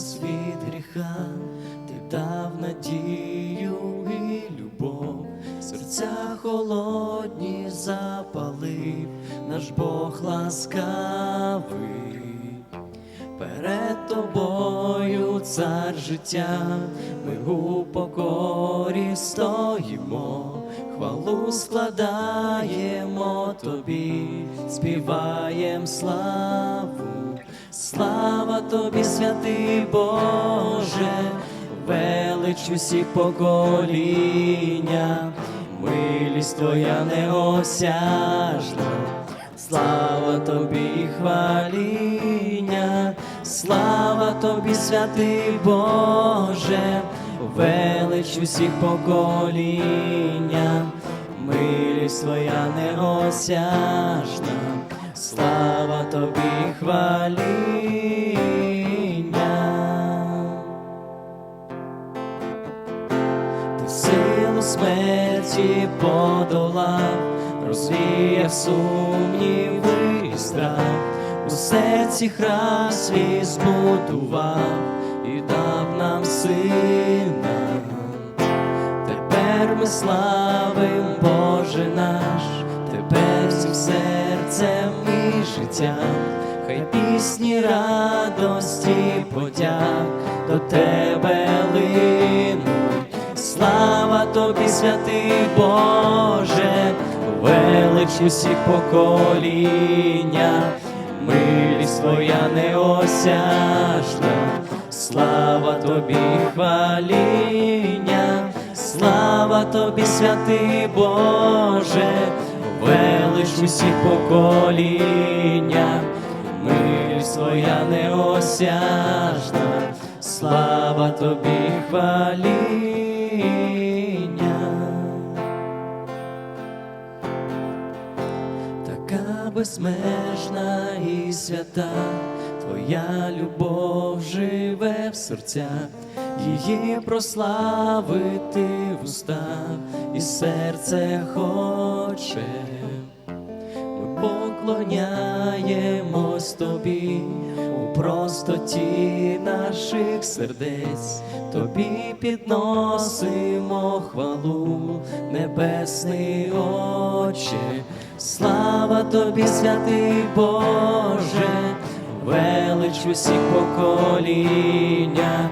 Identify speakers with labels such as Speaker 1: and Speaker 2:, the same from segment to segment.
Speaker 1: нас від гріха, ти дав надію і любов, серця холодні запалив, наш Бог ласкавий. Перед тобою, цар життя, ми у покорі стоїмо, хвалу складаємо тобі, співаєм славу, тобі, святий Боже, велич усіх покоління, милість твоя неосяжна. Слава тобі, хваління, слава тобі, святий Боже, велич усіх покоління, милість твоя неосяжна, слава тобі, і силу смерті подолав, розвіяв сумніви і страх, у серці храм свій збудував і дав нам сина. Тепер ми славим, Боже наш, Тебе всім серцем і життям, хай пісні радості подяк до Тебе линуть. Слава тобі, святий Боже, велич усіх покоління, милість твоя неосяжна, слава тобі, хваління, слава тобі, святий Боже, велич усіх покоління, милість твоя неосяжна, слава тобі, хваління. Така безмежна і свята, Твоя любов живе в серцях, її прославити в устах, і серце хоче. Поклоняємось тобі у простоті наших сердець, тобі підносимо хвалу, небесний Отче, слава тобі, святий Боже, велич усіх покоління,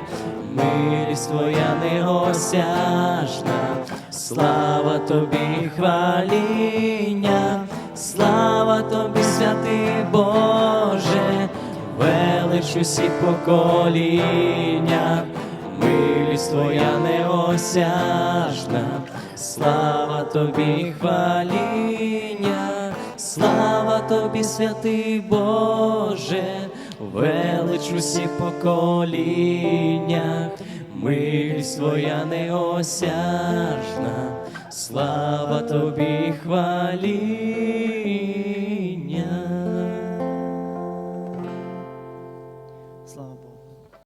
Speaker 1: милість твоя неосяжна, слава тобі, хваління, слава тобі, святий Боже, велич усіх покоління, милість твоя неосяжна, слава тобі, хваління, слава тобі, святий Боже, велич усіх поколіннях, милість твоя неосяжна, слава тобі, хваління.